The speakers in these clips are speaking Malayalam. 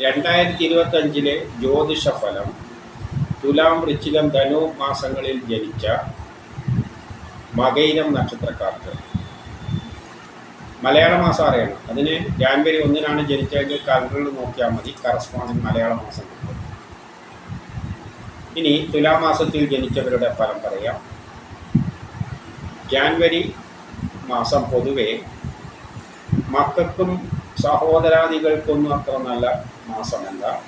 രണ്ടായിരത്തി ഇരുപത്തഞ്ചിലെ ജ്യോതിഷ ഫലം തുലാം വൃശ്ചികം ധനു മാസങ്ങളിൽ ജനിച്ച മകൈരം നക്ഷത്രക്കാർക്ക്. മലയാള മാസം അറിയണം. അതിന് ജാൻവരി ഒന്നിനാണ് ജനിച്ചതെങ്കിൽ കലണ്ടറിൽ നോക്കിയാൽ മതി. കറസ്പോണ്ടിങ് മലയാള മാസം ഇനി തുലാമാസത്തിൽ ജനിച്ചവരുടെ ഫലം പറയാം. ജാൻവരി മാസം പൊതുവെ മക്കൾക്കും സഹോദരാദികൾക്കൊന്നും അത്ര നല്ല മാസമല്ല.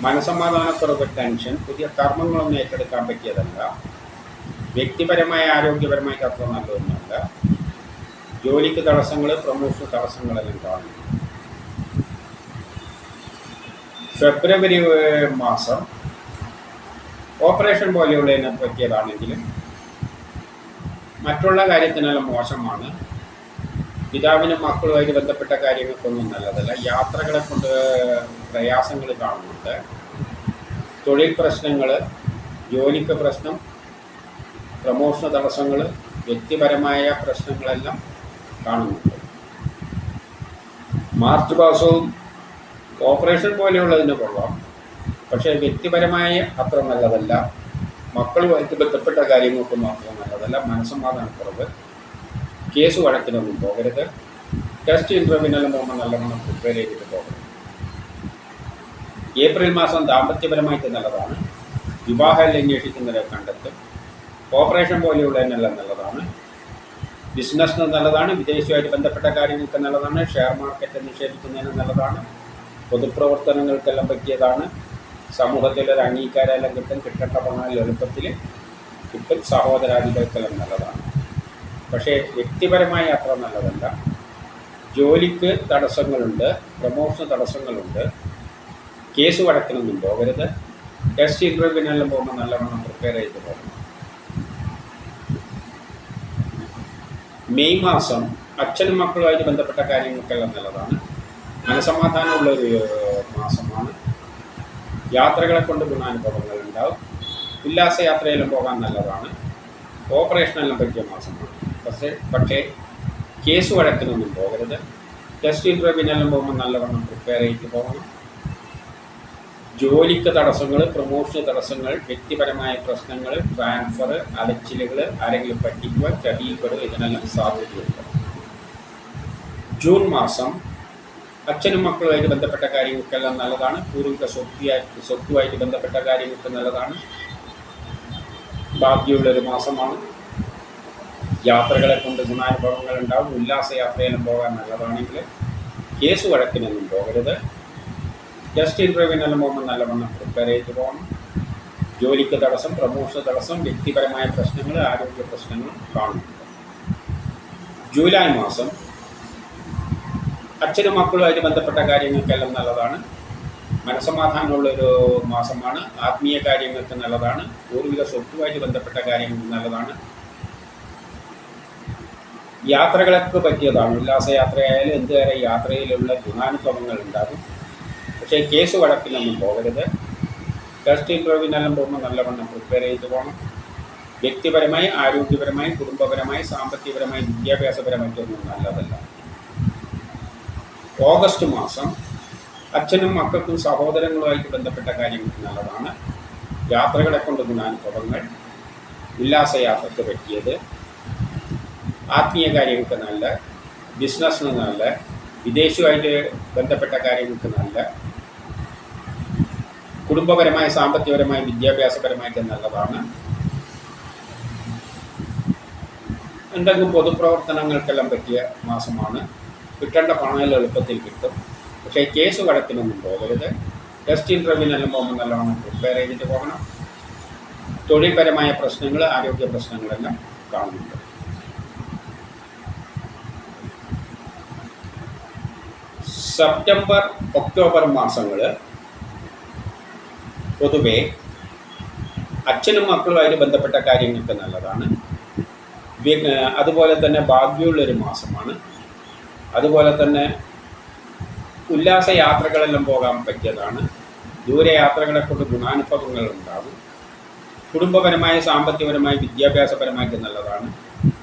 മനസമാധാനക്കുറവ് ടെൻഷൻ പുതിയ കർമ്മങ്ങളൊന്നും ഏറ്റെടുക്കാൻ പറ്റിയതല്ല. വ്യക്തിപരമായ ആരോഗ്യപരമായ തത്വം നല്ലതൊന്നുമല്ല. ജോലിക്ക് തടസ്സങ്ങൾ പ്രമോഷൻ തടസ്സങ്ങളെല്ലാം കാണുന്നു ഫെബ്രുവരി മാസം ഓപ്പറേഷൻ പോലെയുള്ളതിനെ പറ്റിയതാണെങ്കിലും മറ്റുള്ള കാര്യത്തിനെല്ലാം മോശമാണ്. പിതാവിനും മക്കളുമായിട്ട് ബന്ധപ്പെട്ട കാര്യങ്ങൾക്കൊന്നും നല്ലതല്ല. യാത്രകളെ കൊണ്ട് പ്രയാസങ്ങൾ കാണുന്നുണ്ട്. തൊഴിൽ പ്രശ്നങ്ങൾ ജോലിക്ക് പ്രശ്നം പ്രമോഷണ തടസ്സങ്ങൾ വ്യക്തിപരമായ പ്രശ്നങ്ങളെല്ലാം കാണുന്നുണ്ട്. മാർച്ച് മാസവും ഓപ്പറേഷൻ പോലെയുള്ളതിന് കൊള്ളാം. പക്ഷേ വ്യക്തിപരമായ അത്ര നല്ലതല്ല. മക്കളുമായിട്ട് ബന്ധപ്പെട്ട കാര്യങ്ങൾക്കൊന്നും അത്ര നല്ലതല്ല. മനസ്സമാധാനക്കുറവ്. കേസ് വഴക്കിനൊന്നും പോകരുത്. ടെസ്റ്റ് ഇന്റർവ്യൂവിനെല്ലാം പോകുമ്പോൾ നല്ലവണ്ണം പ്രിപ്പയർ ചെയ്തിട്ട് പോകണം. ഏപ്രിൽ മാസം ദാമ്പത്യപരമായിട്ട് നല്ലതാണ്. വിവാഹം അന്വേഷിക്കുന്നവരെ കണ്ടെത്തും. ഓപ്പറേഷൻ പോലെയുള്ളതിനെല്ലാം നല്ലതാണ്. ബിസിനസ്സിന് നല്ലതാണ്. വിദേശവുമായിട്ട് ബന്ധപ്പെട്ട കാര്യങ്ങൾക്ക് നല്ലതാണ്. ഷെയർ മാർക്കറ്റ് നിക്ഷേപിക്കുന്നതിന് നല്ലതാണ്. പൊതുപ്രവർത്തനങ്ങൾക്കെല്ലാം പറ്റിയതാണ്. സമൂഹത്തിലൊരു അംഗീകാരമെല്ലാം കിട്ടും. കിട്ടേണ്ട പണം എളുപ്പത്തിൽ കിട്ടും. സഹോദരാദികൾക്കെല്ലാം നല്ലതാണ്. പക്ഷേ വ്യക്തിപരമായി അത്ര നല്ലതല്ല. ജോലിക്ക് തടസ്സങ്ങളുണ്ട് പ്രൊമോഷന് തടസ്സങ്ങളുണ്ട്. കേസ് വഴക്കിനൊന്നും പോകരുത് ടെസ്റ്റ് ഇന്റർവ്യൂവിനെല്ലാം പോകുമ്പോൾ നല്ലവണ്ണം പ്രിപ്പയർ ചെയ്ത് പോകണം. മെയ് മാസം അച്ഛനും മക്കളുമായിട്ട് ബന്ധപ്പെട്ട കാര്യങ്ങൾക്കെല്ലാം നല്ലതാണ്. മനസമാധാനമുള്ള ഒരു മാസമാണ്. യാത്രകളെ കൊണ്ട് ഗുണാനുഭവങ്ങൾ ഉണ്ടാവും. ഉല്ലാസയാത്രയിലും പോകാൻ നല്ലതാണ്. ഓപ്പറേഷനെല്ലാം പറ്റിയ മാസമാണ്. പക്ഷേ പക്ഷേ കേസ് വഴക്കിനൊന്നും പോകരുത്. ടെസ്റ്റ് ഇന്റർവ്യൂവിനെല്ലാം പോകുമ്പോൾ നല്ലവണ്ണം പ്രിപ്പയർ ചെയ്ത് പോകണം. ജോലിക്ക് തടസ്സങ്ങൾ പ്രൊമോഷൻ തടസ്സങ്ങൾ വ്യക്തിപരമായ പ്രശ്നങ്ങൾ ട്രാൻസ്ഫർ അലച്ചിലുകൾ ആരെങ്കിലും പറ്റിക്കുക ചതിയിൽപ്പെടുക ഇതിനെല്ലാം സാധ്യതയുണ്ട്. ജൂൺ മാസം അച്ഛനും മക്കളുമായിട്ട് ബന്ധപ്പെട്ട കാര്യങ്ങൾക്കെല്ലാം നല്ലതാണ്. പൂർവിക സ്വത്തിയായിട്ട് സ്വത്തുമായിട്ട് ബന്ധപ്പെട്ട കാര്യങ്ങൾക്ക് നല്ലതാണ്. ഭാഗ്യമുള്ളൊരു മാസമാണ്. യാത്രകളെ കൊണ്ട് ഗുണാനുഭവങ്ങൾ ഉണ്ടാവും. ഉല്ലാസയാത്രയിലും പോകാൻ നല്ലതാണെങ്കിൽ കേസ് വഴക്കിനൊന്നും പോകരുത്. ടെസ്റ്റ് ഇന്റർവ്യൂവിനെല്ലാം പോകുമ്പോൾ നല്ലവണ്ണം പ്രിപ്പയർ ചെയ്ത് പോകണം. ജോലിക്ക് തടസ്സം പ്രമോഷൻ തടസ്സം വ്യക്തിപരമായ പ്രശ്നങ്ങൾ ആരോഗ്യ പ്രശ്നങ്ങൾ കാണുന്നുണ്ട് ജൂലൈ മാസം അച്ഛനും മക്കളുമായിട്ട് ബന്ധപ്പെട്ട കാര്യങ്ങൾക്കെല്ലാം നല്ലതാണ്. മനസമാധാനമുള്ളൊരു മാസമാണ്. ആത്മീയ കാര്യങ്ങൾക്ക് നല്ലതാണ്. പൂർവിക സ്വത്തുമായിട്ട് ബന്ധപ്പെട്ട കാര്യങ്ങൾക്ക് നല്ലതാണ്. യാത്രകളൊക്കെ പറ്റിയതാണ്. ഉല്ലാസയാത്രയായാലും എന്തുവരെ യാത്രയിലുള്ള ഗുണാനുഭവങ്ങൾ ഉണ്ടാകും. പക്ഷേ കേസ് വഴക്കിലൊന്നും പോകരുത്. ടെസ്റ്റ് ഇന്റർവ്യൂവിനെല്ലാം പോകുമ്പോൾ നല്ലവണ്ണം പ്രിപ്പയർ ചെയ്ത് പോകണം വ്യക്തിപരമായി ആരോഗ്യപരമായി കുടുംബപരമായി സാമ്പത്തികപരമായി വിദ്യാഭ്യാസപരമായിട്ടൊന്നും നല്ലതല്ല. ഓഗസ്റ്റ് മാസം അച്ഛനും മക്കൾക്കും സഹോദരങ്ങളുമായിട്ട് ബന്ധപ്പെട്ട കാര്യങ്ങൾക്ക് നല്ലതാണ്. യാത്രകളെ കൊണ്ട് ഗുണാനുഭവങ്ങൾ. ഉല്ലാസയാത്രയ്ക്ക് പറ്റിയത്. ആത്മീയ കാര്യങ്ങൾക്ക് നല്ല ബിസിനസ്സിന് നല്ല വിദേശവുമായിട്ട് ബന്ധപ്പെട്ട കാര്യങ്ങൾക്ക് നല്ല കുടുംബപരമായ സാമ്പത്തികപരമായ വിദ്യാഭ്യാസപരമായിട്ട് നല്ലതാണ്. എന്തെങ്കിലും പൊതുപ്രവർത്തനങ്ങൾക്കെല്ലാം പറ്റിയ മാസമാണ്. കിട്ടേണ്ട പണമെല്ലാം എളുപ്പത്തിൽ കിട്ടും. പക്ഷേ കേസ് വഴക്കിനൊന്നും പോകരുത്. ടെസ്റ്റ് ഇന്റർവ്യൂവിനെല്ലാം പോകുമ്പോൾ നല്ലവണ്ണം പ്രിപ്പയർ ചെയ്തിട്ട് പോകണം. തൊഴിൽപരമായ പ്രശ്നങ്ങൾ ആരോഗ്യ പ്രശ്നങ്ങളെല്ലാം കാണുന്നുണ്ട്. സെപ്റ്റംബർ ഒക്ടോബർ മാസങ്ങൾ പൊതുവെ അച്ഛനും മക്കളുമായിട്ട് ബന്ധപ്പെട്ട കാര്യങ്ങൾക്ക് നല്ലതാണ്. അതുപോലെ തന്നെ ഭാഗ്യമുള്ളൊരു മാസമാണ്. അതുപോലെ തന്നെ ഉല്ലാസ യാത്രകളെല്ലാം പോകാൻ പറ്റിയതാണ്. ദൂരയാത്രകളെ കൊണ്ട് ഗുണാനുഭവങ്ങൾ ഉണ്ടാകും. കുടുംബപരമായ സാമ്പത്തികപരമായ വിദ്യാഭ്യാസപരമായിട്ട് നല്ലതാണ്.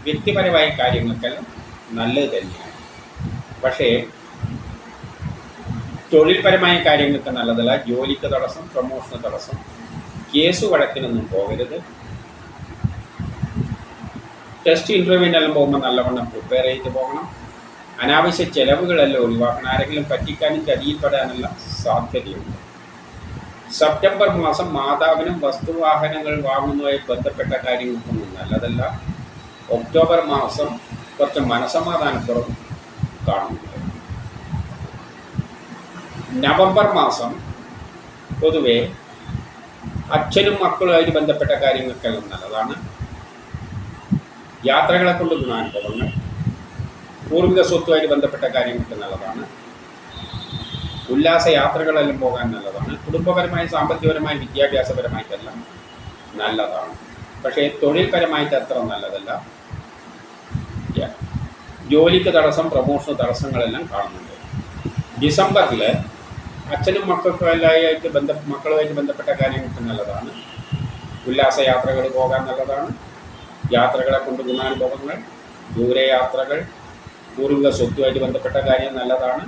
വ്യക്തിപരമായ കാര്യങ്ങൾക്കെല്ലാം നല്ലത് തന്നെയാണ്. പക്ഷേ തൊഴിൽപരമായ കാര്യങ്ങൾക്ക് നല്ലതല്ല. ജോലിക്ക് തടസ്സം പ്രൊമോഷന് തടസ്സം. കേസ് വഴക്കിനൊന്നും പോകരുത്. ടെസ്റ്റ് ഇന്റർവ്യൂവിനെല്ലാം പോകുമ്പോൾ നല്ലവണ്ണം പ്രിപ്പയർ ചെയ്ത് പോകണം. അനാവശ്യ ചെലവുകളെല്ലാം ഒഴിവാക്കണം. ആരെങ്കിലും പറ്റിക്കാനും ചതിയിൽപ്പെടാനുള്ള സാധ്യതയുണ്ട്. സെപ്റ്റംബർ മാസം മാതാവിനും വസ്തുവാഹനങ്ങൾ വാങ്ങുന്നതുമായി ബന്ധപ്പെട്ട കാര്യങ്ങൾക്കൊന്നും നല്ലതല്ല. ഒക്ടോബർ മാസം കുറച്ച് മനസമാധാനക്കുറവ് കാണുന്നുണ്ട് നവംബർ മാസം പൊതുവേ അച്ഛനും മക്കളുമായിട്ട് ബന്ധപ്പെട്ട കാര്യങ്ങൾക്കെല്ലാം നല്ലതാണ്. യാത്രകളെ കൊണ്ട് ഗുണാനുഭവങ്ങൾ പൂർവിക സ്വത്തുമായിട്ട് ബന്ധപ്പെട്ട കാര്യങ്ങൾക്ക് നല്ലതാണ്. ഉല്ലാസ യാത്രകളെല്ലാം പോകാൻ നല്ലതാണ്. കുടുംബപരമായി സാമ്പത്തികപരമായി വിദ്യാഭ്യാസപരമായിട്ടെല്ലാം നല്ലതാണ്. പക്ഷേ തൊഴിൽപരമായിട്ട് അത്ര നല്ലതല്ല. ജോലിക്ക് തടസ്സം പ്രമോഷന് തടസ്സങ്ങളെല്ലാം കാണുന്നുണ്ട്. ഡിസംബറിൽ അച്ഛനും മക്കൾക്കും എല്ലാമായിട്ട് ബന്ധ മക്കളുമായിട്ട് ബന്ധപ്പെട്ട കാര്യങ്ങൾക്ക് നല്ലതാണ്. ഉല്ലാസയാത്രകൾ പോകാൻ നല്ലതാണ്. യാത്രകളെ കൊണ്ട് ഗുണാനുഭവങ്ങൾ ദൂരയാത്രകൾ പൂർവിക സ്വത്തുമായിട്ട് ബന്ധപ്പെട്ട കാര്യം നല്ലതാണ്.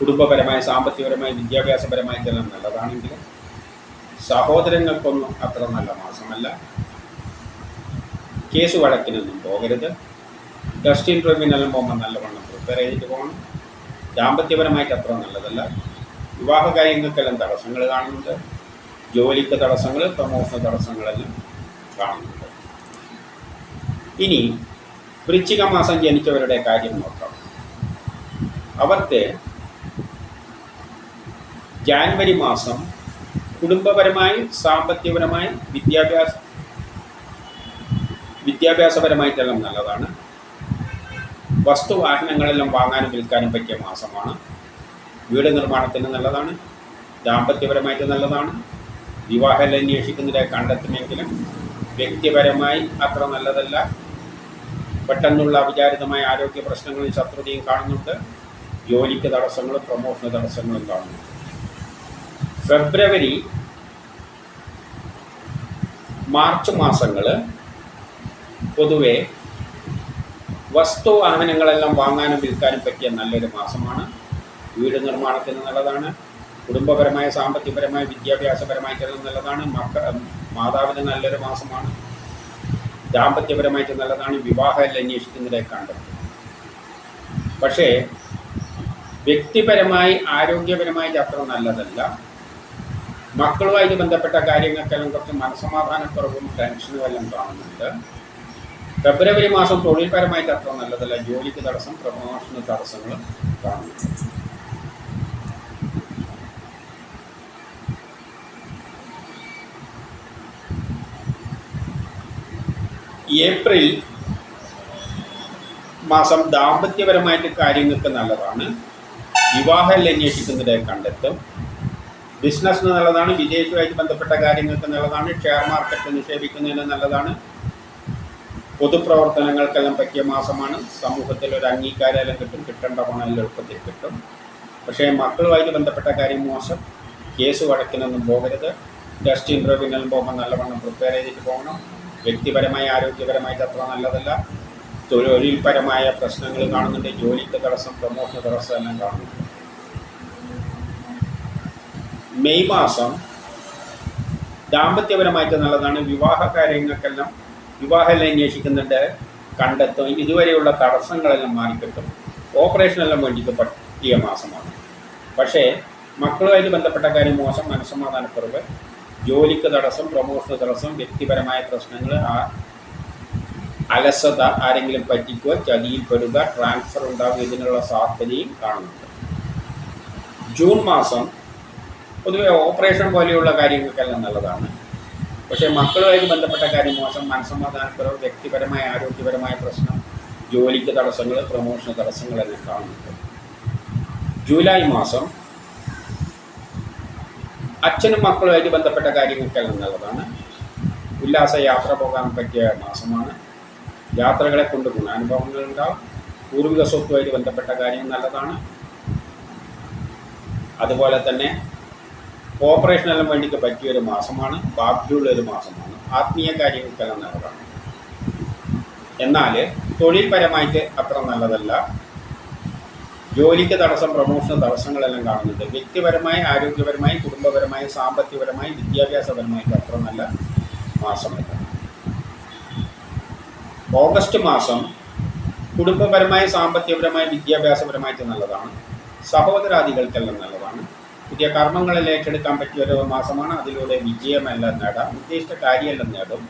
കുടുംബപരമായ സാമ്പത്തികപരമായി വിദ്യാഭ്യാസപരമായിട്ടെല്ലാം നല്ലതാണെങ്കിലും സഹോദരങ്ങൾക്കൊന്നും അത്ര നല്ല മാസമല്ല. കേസ് വഴക്കിനൊന്നും പോകരുത്. ഡസ്റ്റിൻ ട്രിബ്യൂണലും പോകുമ്പോൾ നല്ലവണ്ണം പ്രിപ്പയർ ചെയ്തിട്ട് പോകണം. ദാമ്പത്യപരമായിട്ട് അത്ര നല്ലതല്ല. വിവാഹ കാര്യങ്ങൾക്കെല്ലാം തടസ്സങ്ങൾ കാണുന്നുണ്ട്. ജോലിക്ക് തടസ്സങ്ങൾ പ്രമോഷണ തടസ്സങ്ങളെല്ലാം കാണുന്നുണ്ട്. ഇനി വൃശ്ചിക മാസം ജനിച്ചവരുടെ കാര്യം നോക്കാം. അവർക്ക് ജാനുവരി മാസം കുടുംബപരമായി സാമ്പത്തികപരമായി വിദ്യാഭ്യാസ വിദ്യാഭ്യാസപരമായിട്ടെല്ലാം നല്ലതാണ്. വസ്തുവാഹനങ്ങളെല്ലാം വാങ്ങാനും വിൽക്കാനും പറ്റിയ മാസമാണ്. വീട് നിർമ്മാണത്തിന് നല്ലതാണ്. ദാമ്പത്യപരമായിട്ട് നല്ലതാണ്. വിവാഹം അന്വേഷിക്കുന്നതിനെ കണ്ടെത്തുമെങ്കിലും വ്യക്തിപരമായി അത്ര നല്ലതല്ല. പെട്ടെന്നുള്ള അവിചാരിതമായ ആരോഗ്യ പ്രശ്നങ്ങളും ശത്രുതയും കാണുന്നുണ്ട്. ജോലിക്ക് തടസ്സങ്ങളും പ്രമോഷന് തടസ്സങ്ങളും കാണുന്നു ഫെബ്രുവരി മാർച്ച് മാസങ്ങൾ പൊതുവെ വസ്തു വാഹനങ്ങളെല്ലാം വാങ്ങാനും വിൽക്കാനും പറ്റിയ നല്ലൊരു മാസമാണ്. വീട് നിർമ്മാണത്തിന് നല്ലതാണ്. കുടുംബപരമായ സാമ്പത്തികപരമായ വിദ്യാഭ്യാസപരമായിട്ട് നല്ലതാണ്. മക്ക മാതാവിന് നല്ലൊരു മാസമാണ്. ദാമ്പത്യപരമായിട്ട് നല്ലതാണ്. വിവാഹമല്ല അന്വേഷിക്കുന്നതിനെ കണ്ടെത്തും പക്ഷേ വ്യക്തിപരമായി ആരോഗ്യപരമായിട്ട് അത്ര നല്ലതല്ല. മക്കളുമായിട്ട് ബന്ധപ്പെട്ട കാര്യങ്ങൾക്കെല്ലാം കുറച്ച് മനസമാധാനക്കുറവും ടെൻഷനും എല്ലാം കാണുന്നുണ്ട്. ഫെബ്രുവരി മാസം തൊഴിൽപരമായിട്ട് അത്ര നല്ലതല്ല. ജോലിക്ക് തടസ്സം പ്രമോഷന് തടസ്സങ്ങൾ കാണുന്നു ഏപ്രിൽ മാസം ദാമ്പത്യപരമായിട്ട് കാര്യങ്ങൾക്ക് നല്ലതാണ്. വിവാഹം അന്വേഷിക്കുന്നതിനെ കണ്ടെത്തും. ബിസിനസ്സിന് നല്ലതാണ്. വിദേശവുമായിട്ട് ബന്ധപ്പെട്ട കാര്യങ്ങൾക്ക് നല്ലതാണ്. ഷെയർ മാർക്കറ്റ് നിക്ഷേപിക്കുന്നതിന് നല്ലതാണ്. പൊതുപ്രവർത്തനങ്ങൾക്കെല്ലാം പറ്റിയ മാസമാണ്. സമൂഹത്തിൽ ഒരു അംഗീകാരമെല്ലാം കിട്ടും കിട്ടേണ്ട പണം എളുപ്പത്തിൽ കിട്ടും. പക്ഷേ മക്കളുമായിട്ട് ബന്ധപ്പെട്ട കാര്യം മോശം. കേസ് വഴക്കിനൊന്നും പോകരുത്. ടെസ്റ്റ് ഇന്റർവ്യൂവിനെല്ലാം പോകുമ്പോൾ നല്ലവണ്ണം പ്രിപ്പയർ ചെയ്തിട്ട് പോകണം. വ്യക്തിപരമായി ആരോഗ്യപരമായിട്ട് അത്ര നല്ലതല്ല. തൊഴിൽപരമായ പ്രശ്നങ്ങൾ കാണുന്നുണ്ട് ജോലിക്ക് തടസ്സം പ്രമോഷൻ തടസ്സം എല്ലാം കാണുന്നുണ്ട് മെയ് മാസം ദാമ്പത്യപരമായിട്ട് നല്ലതാണ്. വിവാഹ കാര്യങ്ങൾക്കെല്ലാം വിവാഹം അന്വേഷിക്കുന്നുണ്ട്? കണ്ടെത്തും. ഇതുവരെയുള്ള തടസ്സങ്ങളെല്ലാം മാറിക്കിട്ടും. ഓപ്പറേഷനെല്ലാം വേണ്ടിയിട്ട് പറ്റിയ മാസമാണ്. പക്ഷേ മക്കളുമായിട്ട് ബന്ധപ്പെട്ട കാര്യം മോശം. മനസ്സമാധാനക്കുറവ് ജോലിക്ക് തടസ്സം പ്രമോഷന് തടസ്സം വ്യക്തിപരമായ പ്രശ്നങ്ങൾ ആ അലസത ആരെങ്കിലും പറ്റിക്കുക ചതിയിൽപ്പെടുക ട്രാൻസ്ഫർ ഉണ്ടാവുക ഇതിനുള്ള സാധ്യതയും കാണുന്നുണ്ട്. ജൂൺ മാസം പൊതുവെ ഓപ്പറേഷൻ പോലെയുള്ള കാര്യങ്ങൾക്കെല്ലാം നല്ലതാണ്. പക്ഷേ മക്കളുമായിട്ട് ബന്ധപ്പെട്ട കാര്യം മോശം മനസ്സമാധാനക്കുറവ് വ്യക്തിപരമായ ആരോഗ്യപരമായ പ്രശ്നം ജോലിക്ക് തടസ്സങ്ങൾ പ്രമോഷന് തടസ്സങ്ങളെല്ലാം കാണുന്നുണ്ട്. ജൂലൈ മാസം അച്ഛനും മക്കളുമായിട്ട് ബന്ധപ്പെട്ട കാര്യങ്ങൾക്കെല്ലാം നല്ലതാണ് ഉല്ലാസ യാത്ര പോകാൻ പറ്റിയ മാസമാണ്. യാത്രകളെ കൊണ്ട് ഗുണാനുഭവങ്ങൾ ഉണ്ടാവും. പൂർവിക സ്വത്തുമായിട്ട് ബന്ധപ്പെട്ട കാര്യം നല്ലതാണ്. അതുപോലെ തന്നെ കോപ്പറേഷനെല്ലാം വേണ്ടിയിട്ട് പറ്റിയൊരു മാസമാണ് ബാക്കിയുള്ള ഒരു മാസമാണ്. ആത്മീയ കാര്യങ്ങൾക്കെല്ലാം നല്ലതാണ്. എന്നാൽ തൊഴിൽപരമായിട്ട് അത്ര നല്ലതല്ല. ജോലിക്ക് തടസ്സം പ്രമോഷൻ തടസ്സങ്ങളെല്ലാം കാണുന്നുണ്ട്. വ്യക്തിപരമായി ആരോഗ്യപരമായി കുടുംബപരമായി സാമ്പത്തികപരമായി വിദ്യാഭ്യാസപരമായിട്ട് അത്ര നല്ല മാസമല്ല. ഓഗസ്റ്റ് മാസം കുടുംബപരമായി സാമ്പത്തികപരമായി വിദ്യാഭ്യാസപരമായിട്ട് നല്ലതാണ്. സഹോദരാദികൾക്കെല്ലാം നല്ലതാണ്. പുതിയ കർമ്മങ്ങളിൽ ഏറ്റെടുക്കാൻ പറ്റിയ ഒരു മാസമാണ്. അതിലൂടെ വിജയമെല്ലാം നേടാം. ഉദ്ദേശിച്ച കാര്യമെല്ലാം നേടും.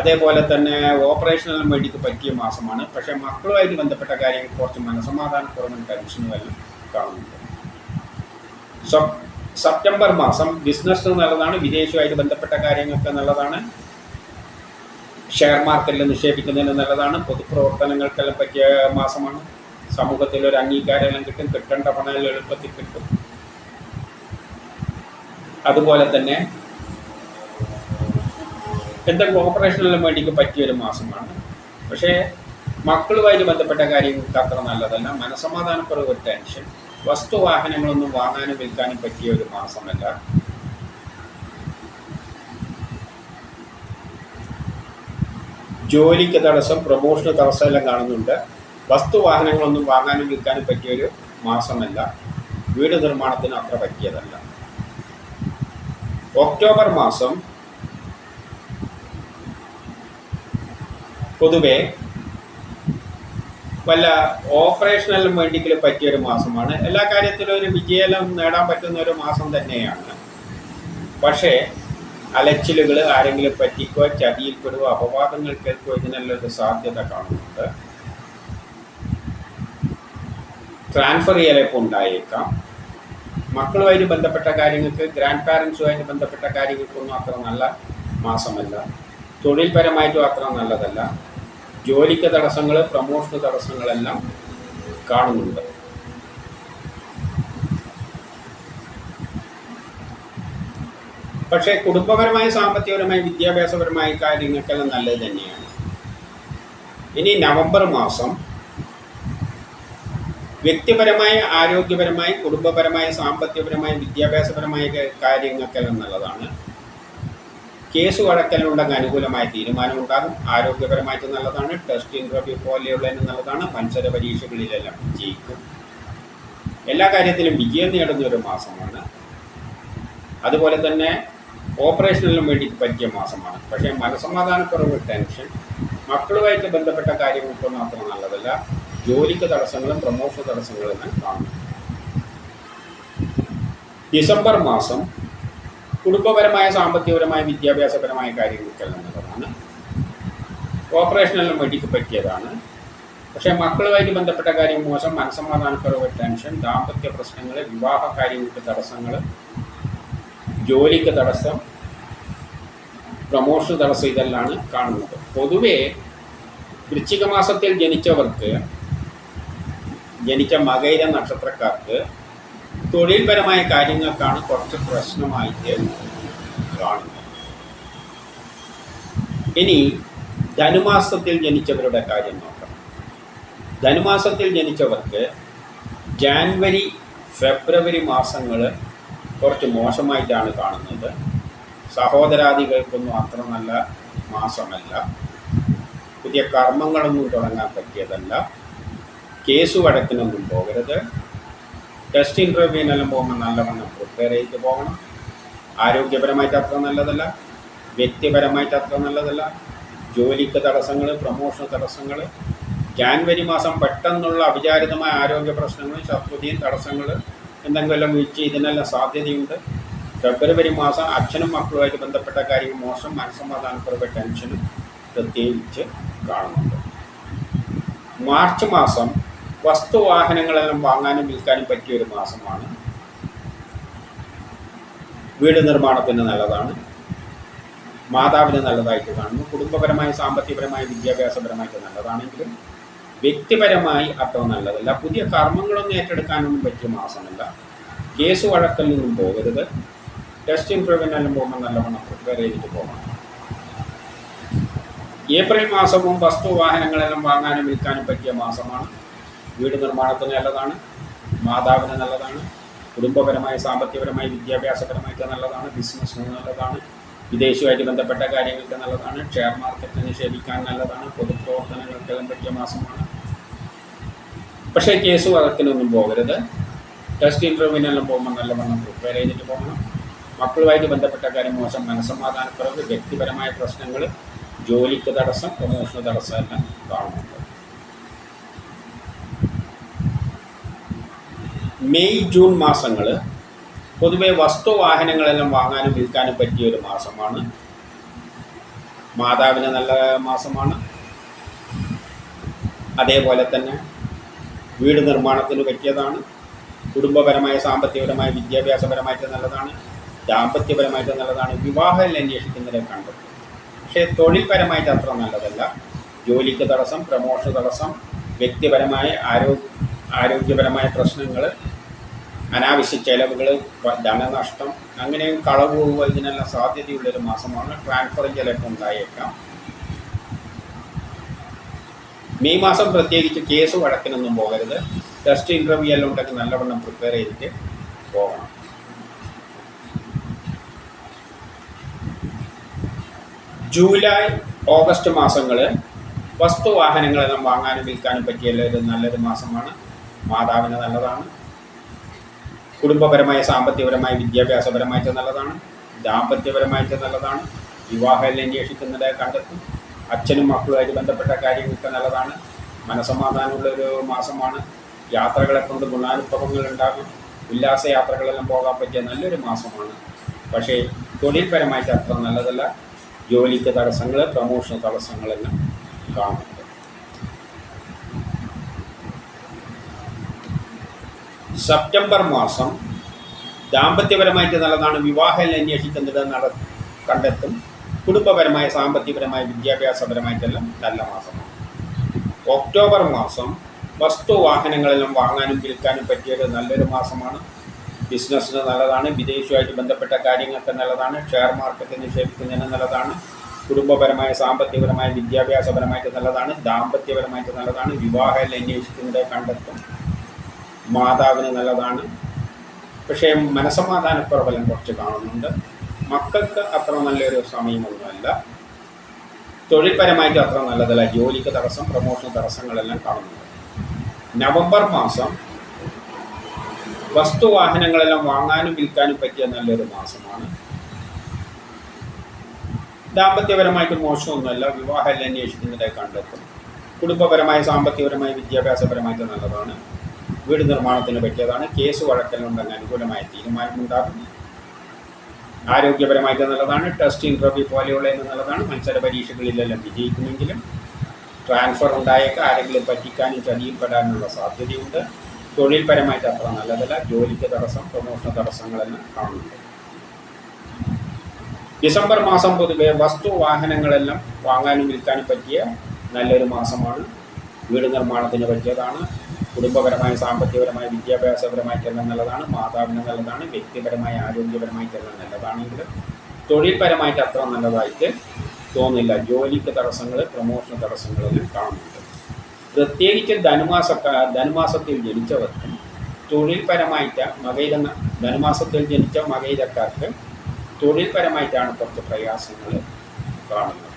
അതേപോലെ തന്നെ ഓപ്പറേഷനൽ വേണ്ടിക്ക് പറ്റിയ മാസമാണ്. പക്ഷേ മക്കളുമായിട്ട് ബന്ധപ്പെട്ട കാര്യങ്ങൾ കുറച്ച് മനസമാധാനക്കുറവും ടെൻഷനും എല്ലാം കാണുന്നുണ്ട്. സെപ്റ്റംബർ മാസം ബിസിനസ് നല്ലതാണ് വിദേശവുമായിട്ട് ബന്ധപ്പെട്ട കാര്യങ്ങൾക്ക് നല്ലതാണ്. ഷെയർ മാർക്കറ്റിൽ നിക്ഷേപിക്കുന്നതിന് നല്ലതാണ് പൊതുപ്രവർത്തനങ്ങൾക്കെല്ലാം പറ്റിയ മാസമാണ്. സമൂഹത്തിൽ ഒരു അംഗീകാരമെല്ലാം കിട്ടും കിട്ടേണ്ട പണം എളുപ്പത്തിൽ കിട്ടും. അതുപോലെ തന്നെ എന്തെങ്കിലും ഓപ്പറേഷനെല്ലാം വേണ്ടിക്ക് പറ്റിയൊരു മാസമാണ്. പക്ഷേ മക്കളുമായിട്ട് ബന്ധപ്പെട്ട കാര്യങ്ങൾക്ക് അത്ര നല്ലതല്ല. മനസമാധാനപ്പുറവ് ഒരു ടെൻഷൻ വസ്തുവാഹനങ്ങളൊന്നും വാങ്ങാനും വിൽക്കാനും പറ്റിയ ഒരു മാസമല്ല. ജോലിക്ക് തടസ്സം പ്രൊമോഷന് തടസ്സമെല്ലാം കാണുന്നുണ്ട്. വസ്തുവാഹനങ്ങളൊന്നും വാങ്ങാനും വിൽക്കാനും പറ്റിയൊരു മാസമല്ല. വീട് നിർമ്മാണത്തിന് അത്ര പറ്റിയതല്ല. ഒക്ടോബർ മാസം പൊതുവെ വല്ല ഓപ്പറേഷനെല്ലാം പറ്റിയ പറ്റിയൊരു മാസമാണ്. എല്ലാ കാര്യത്തിലും ഒരു വിജയലം നേടാൻ പറ്റുന്ന ഒരു മാസം തന്നെയാണ്. പക്ഷേ അലച്ചിലുകൾ ആരെങ്കിലും പറ്റിക്കോ ചതിയിൽപ്പെടുകയോ അപവാദങ്ങൾ കേൾക്കുകയോ ഇതിനെല്ലാം ഒരു സാധ്യത കാണുന്നുണ്ട്. ട്രാൻസ്ഫർ ചെയ്യലപ്പോൾ ഉണ്ടായേക്കാം. മക്കളുമായിട്ട് ബന്ധപ്പെട്ട കാര്യങ്ങൾക്ക് ഗ്രാൻഡ് പാരൻസുമായിട്ട് ബന്ധപ്പെട്ട കാര്യങ്ങൾക്കൊന്നും അത്ര നല്ല മാസമല്ല. തൊഴിൽപരമായിട്ടും അത്ര നല്ലതല്ല. ജോലിക്ക് തടസ്സങ്ങൾ പ്രമോഷന് തടസ്സങ്ങളെല്ലാം കാണുന്നുണ്ട്. പക്ഷേ കുടുംബപരമായ സാമ്പത്തികപരമായ വിദ്യാഭ്യാസപരമായ കാര്യങ്ങൾക്കെല്ലാം നല്ലത് തന്നെയാണ്. ഇനി നവംബർ മാസം വ്യക്തിപരമായി ആരോഗ്യപരമായി കുടുംബപരമായി സാമ്പത്തികപരമായി വിദ്യാഭ്യാസപരമായ കാര്യങ്ങൾക്കെല്ലാം നല്ലതാണ്. കേസ് വഴക്കലുണ്ടെങ്കിൽ അനുകൂലമായ തീരുമാനമുണ്ടാകും. ആരോഗ്യപരമായിട്ട് നല്ലതാണ്. ടെസ്റ്റ് ഇന്റർവ്യൂ പോലെയുള്ളതിന് നല്ലതാണ്. മത്സര പരീക്ഷകളിലെല്ലാം വിജയിക്കും. എല്ലാ കാര്യത്തിലും വിജയം നേടുന്ന ഒരു മാസമാണ്. അതുപോലെ തന്നെ ഓപ്പറേഷനിലും വേണ്ടി പറ്റിയ മാസമാണ്. പക്ഷേ മനസമാധാനക്കുറവ് ടെൻഷൻ മക്കളുമായിട്ട് ബന്ധപ്പെട്ട കാര്യങ്ങൾക്ക് മാത്രം നല്ലതല്ല. ജോലിക്ക് തടസ്സങ്ങളും പ്രമോഷൻ തടസ്സങ്ങളും കാണുന്നു ഡിസംബർ മാസം കുടുംബപരമായ സാമ്പത്തികപരമായ വിദ്യാഭ്യാസപരമായ കാര്യങ്ങൾക്കെല്ലാം നല്ലതാണ് ഓപ്പറേഷനെല്ലാം വേണ്ടിക്ക് പറ്റിയതാണ്. പക്ഷേ മക്കളുമായിട്ട് ബന്ധപ്പെട്ട കാര്യം മോശം മനസ്സമാധാനക്കുറവ് ടെൻഷൻ ദാമ്പത്യ പ്രശ്നങ്ങൾ വിവാഹ കാര്യങ്ങൾക്ക് തടസ്സങ്ങൾ ജോലിക്ക് തടസ്സം പ്രമോഷൻ തടസ്സം ഇതെല്ലാം കാണുന്നത്. പൊതുവേ വൃശ്ചിക മാസത്തിൽ ജനിച്ചവർക്ക് ജനിച്ച മകൈര നക്ഷത്രക്കാർക്ക് തൊഴിൽപരമായ കാര്യങ്ങൾക്കാണ് കുറച്ച് പ്രശ്നമായിട്ട് കാണുന്നത്. ഇനി ധനുമാസത്തിൽ ജനിച്ചവരുടെ കാര്യം നോക്കാം. ധനുമാസത്തിൽ ജനിച്ചവർക്ക് ജാൻവരി ഫെബ്രുവരി മാസങ്ങൾ കുറച്ച് മോശമായിട്ടാണ് കാണുന്നത്. സഹോദരാദികൾക്കൊന്നും അത്ര നല്ല മാസമല്ല. പുതിയ കർമ്മങ്ങളൊന്നും തുടങ്ങാൻ പറ്റിയതല്ല. കേസ് വഴക്കിനൊന്നും പോകരുത്. ടെസ്റ്റ് ഇന്റർവ്യൂവിനെല്ലാം പോകുമ്പോൾ നല്ലവണ്ണം പ്രിപ്പയർ ചെയ്ത് പോകണം. ആരോഗ്യപരമായിട്ട് അത്ര നല്ലതല്ല. വ്യക്തിപരമായിട്ട് അത്ര നല്ലതല്ല. ജോലിക്ക് തടസ്സങ്ങൾ പ്രൊമോഷൻ തടസ്സങ്ങൾ ജാൻവരി മാസം പെട്ടെന്നുള്ള അവിചാരിതമായ ആരോഗ്യ പ്രശ്നങ്ങൾ ശത്രുതയും തടസ്സങ്ങൾ എന്തെങ്കിലും വീഴ്ച ഇതിനെല്ലാം സാധ്യതയുണ്ട്. ഫെബ്രുവരി മാസം അച്ഛനും മക്കളുമായിട്ട് ബന്ധപ്പെട്ട കാര്യങ്ങൾ മോശം മനസ്സമാധാനക്കുറവ് ടെൻഷനും പ്രത്യേകിച്ച് കാണുന്നുണ്ട്. മാർച്ച് മാസം വസ്തുവാഹനങ്ങളെല്ലാം വാങ്ങാനും വിൽക്കാനും പറ്റിയ ഒരു മാസമാണ്. വീട് നിർമ്മാണത്തിന് നല്ലതാണ്. മാതാവിന് നല്ലതായിട്ട് കാണുന്നു. കുടുംബപരമായി സാമ്പത്തികപരമായി വിദ്യാഭ്യാസപരമായിട്ട് നല്ലതാണെങ്കിലും വ്യക്തിപരമായി അത്ര നല്ലതല്ല. പുതിയ കർമ്മങ്ങളൊന്നും ഏറ്റെടുക്കാനൊന്നും പറ്റിയ മാസമല്ല. കേസ് വഴക്കിൽ നിന്നും പോകരുത്. ടെസ്റ്റ് ഇന്റർവ്യൂവിനെല്ലാം പോകുമ്പോൾ നല്ലവണ്ണം പ്രിപ്പയർ ചെയ്തിട്ട് പോകണം. ഏപ്രിൽ മാസവും വസ്തു വാഹനങ്ങളെല്ലാം വാങ്ങാനും വിൽക്കാനും പറ്റിയ മാസമാണ്. വീട് നിർമ്മാണത്തിന് നല്ലതാണ് മാതാവിന് നല്ലതാണ് കുടുംബപരമായി സാമ്പത്തികപരമായി വിദ്യാഭ്യാസപരമായിട്ട് നല്ലതാണ് ബിസിനസ്സിന് നല്ലതാണ് വിദേശവുമായിട്ട് ബന്ധപ്പെട്ട കാര്യങ്ങൾക്ക് നല്ലതാണ് ഷെയർ മാർക്കറ്റ് നിക്ഷേപിക്കാൻ നല്ലതാണ് പൊതുപ്രവർത്തനങ്ങൾക്കെല്ലാം പറ്റിയ മാസമാണ് പക്ഷേ കേസ് വഴക്കിനൊന്നും പോകരുത്. ടെസ്റ്റ് ഇന്റർവ്യൂവിനെല്ലാം പോകുമ്പോൾ നല്ലവണ്ണം പ്രിപ്പയർ ചെയ്തിട്ട് പോകണം. മക്കളുമായിട്ട് ബന്ധപ്പെട്ട കാര്യം മോശം മനസ്സമാധാനക്കുറവ് വ്യക്തിപരമായ പ്രശ്നങ്ങൾ ജോലിക്ക് തടസ്സം പ്രമോഷന് തടസ്സം എല്ലാം കാണുന്നുണ്ട്. മെയ് ജൂൺ മാസങ്ങൾ പൊതുവെ വസ്തു വാഹനങ്ങളെല്ലാം വാങ്ങാനും വിൽക്കാനും പറ്റിയ ഒരു മാസമാണ്. മാതാവിന് നല്ല മാസമാണ്. അതേപോലെ തന്നെ വീട് നിർമ്മാണത്തിന് പറ്റിയതാണ്. കുടുംബപരമായ സാമ്പത്തികപരമായ വിദ്യാഭ്യാസപരമായിട്ട് നല്ലതാണ്. ദാമ്പത്യപരമായിട്ട് നല്ലതാണ്. വിവാഹം അന്വേഷിക്കുന്നതിനെ കണ്ടു. പക്ഷേ തൊഴിൽപരമായിട്ട് അത്ര നല്ലതല്ല. ജോലിക്ക് തടസ്സം പ്രമോഷൻ തടസ്സം വ്യക്തിപരമായ ആരോഗ്യ ആരോഗ്യപരമായ പ്രശ്നങ്ങൾ അനാവശ്യ ചെലവുകൾ ധനനഷ്ടം അങ്ങനെ കളവ് പോവുക ഇതിനെല്ലാം സാധ്യതയുള്ളൊരു മാസമാണ്. ട്രാൻസ്ഫർ ചിലപ്പോൾ ഉണ്ടായേക്കാം. മെയ് മാസം പ്രത്യേകിച്ച് കേസ് വഴക്കിനൊന്നും പോകരുത്. ടെസ്റ്റ് ഇന്റർവ്യൂ എല്ലാം ഉണ്ടെങ്കിൽ നല്ലവണ്ണം പ്രിപ്പയർ ചെയ്തിട്ട് പോകണം. ജൂലൈ ഓഗസ്റ്റ് മാസങ്ങൾ വസ്തു വാഹനങ്ങളെല്ലാം വാങ്ങാനും വിൽക്കാനും പറ്റിയ ഒരു നല്ലൊരു മാസമാണ്. മാതാവിന് നല്ലതാണ്. കുടുംബപരമായ സാമ്പത്തികപരമായ വിദ്യാഭ്യാസപരമായിട്ട് നല്ലതാണ്. ദാമ്പത്യപരമായിട്ട് നല്ലതാണ്. വിവാഹം അന്വേഷിക്കുന്നത് കണ്ടെത്തും. അച്ഛനും മക്കളുമായിട്ട് ബന്ധപ്പെട്ട കാര്യങ്ങളൊക്കെ നല്ലതാണ്. മനസമാധാനമുള്ള ഒരു മാസമാണ്. യാത്രകളെ കൊണ്ട് ഗുണാനുഭവങ്ങൾ ഉണ്ടാകും. ഉല്ലാസ യാത്രകളെല്ലാം പോകാൻ പറ്റിയ നല്ലൊരു മാസമാണ്. പക്ഷേ തൊഴിൽപരമായിട്ട് അത്ര നല്ലതല്ല. ജോലിക്ക് തടസ്സങ്ങൾ പ്രമോഷൻ തടസ്സങ്ങളെല്ലാം കാണുന്നുണ്ട് സെപ്റ്റംബർ മാസം ദാമ്പത്യപരമായിട്ട് നല്ലതാണ്. വിവാഹം അന്വേഷിക്കുന്നത് നട കണ്ടെത്തും. കുടുംബപരമായ സാമ്പത്തികപരമായ വിദ്യാഭ്യാസപരമായിട്ടെല്ലാം നല്ല മാസമാണ്. ഒക്ടോബർ മാസം വസ്തു വാഹനങ്ങളെല്ലാം വാങ്ങാനും വിൽക്കാനും പറ്റിയൊരു നല്ലൊരു മാസമാണ്. ബിസിനസ്സിന് നല്ലതാണ്. വിദേശവുമായിട്ട് ബന്ധപ്പെട്ട കാര്യങ്ങൾക്ക് നല്ലതാണ്. ഷെയർ മാർക്കറ്റ് നിക്ഷേപിക്കുന്നതിന് നല്ലതാണ്. കുടുംബപരമായ സാമ്പത്തികപരമായ വിദ്യാഭ്യാസപരമായിട്ട് നല്ലതാണ്. ദാമ്പത്യപരമായിട്ട് നല്ലതാണ്. വിവാഹം അന്വേഷിക്കുന്നത് കണ്ടെത്തും. മാതാവിന് നല്ലതാണ്. പക്ഷേ മനസമാധാനക്കുറവെല്ലാം കുറച്ച് കാണുന്നുണ്ട്. മക്കൾക്ക് അത്ര നല്ലൊരു സമയമൊന്നുമല്ല. തൊഴിൽപരമായിട്ട് അത്ര നല്ലതല്ല. ജോലിക്ക് തടസ്സം പ്രമോഷൻ തടസ്സങ്ങളെല്ലാം കാണുന്നുണ്ട്. നവംബർ മാസം വസ്തുവാഹനങ്ങളെല്ലാം വാങ്ങാനും വിൽക്കാനും പറ്റിയ നല്ലൊരു മാസമാണ്. ദാമ്പത്യപരമായിട്ട് മോശമൊന്നുമല്ല. വിവാഹം അന്വേഷിക്കുന്നതായി കണ്ടെത്തും. കുടുംബപരമായി സാമ്പത്തികപരമായി വിദ്യാഭ്യാസപരമായിട്ട് നല്ലതാണ്. വീട് നിർമ്മാണത്തിന് പറ്റിയതാണ്. കേസ് വഴക്കലുണ്ടെങ്കിൽ അനുകൂലമായ തീരുമാനമുണ്ടാകും. ആരോഗ്യപരമായിട്ട് നല്ലതാണ്. ടെസ്റ്റ് ഇന്റർവ്യൂ പോലെയുള്ള നല്ലതാണ്. മത്സര പരീക്ഷകളിലെല്ലാം വിജയിക്കുമെങ്കിലും ട്രാൻസ്ഫർ ഉണ്ടായേക്കാം ആരെങ്കിലും പറ്റിക്കാനും ചതിയിൽപ്പെടാനുള്ള സാധ്യതയുണ്ട്. തൊഴിൽപരമായിട്ട് അത്ര നല്ലതല്ല. ജോലിക്ക് തടസ്സം പ്രമോഷൻ തടസ്സങ്ങളെല്ലാം കാണുന്നുണ്ട്. ഡിസംബർ മാസം പൊതുവെ വസ്തു വാഹനങ്ങളെല്ലാം വാങ്ങാനും വിൽക്കാനും പറ്റിയ നല്ലൊരു മാസമാണ്. വീട് നിർമ്മാണത്തിന് പറ്റിയതാണ്. കുടുംബപരമായ സാമ്പത്തികപരമായ വിദ്യാഭ്യാസപരമായിട്ടെല്ലാം നല്ലതാണ്. മാതാവിന് നല്ലതാണ്. വ്യക്തിപരമായ ആരോഗ്യപരമായിട്ടെല്ലാം നല്ലതാണെങ്കിലും തൊഴിൽപരമായിട്ട് അത്ര നല്ലതായിട്ട് തോന്നില്ല. ജോലിക്ക് തടസ്സങ്ങൾ പ്രമോഷൻ തടസ്സങ്ങളെല്ലാം കാണുന്നുണ്ട്. പ്രത്യേകിച്ച് ധനുമാസ ധനുമാസത്തിൽ ജനിച്ചവർക്കും തൊഴിൽപരമായിട്ട് മകയില ധനുമാസത്തിൽ ജനിച്ച മകയിലക്കാർക്ക് തൊഴിൽപരമായിട്ടാണ് കുറച്ച് പ്രയാസങ്ങൾ കാണുന്നത്.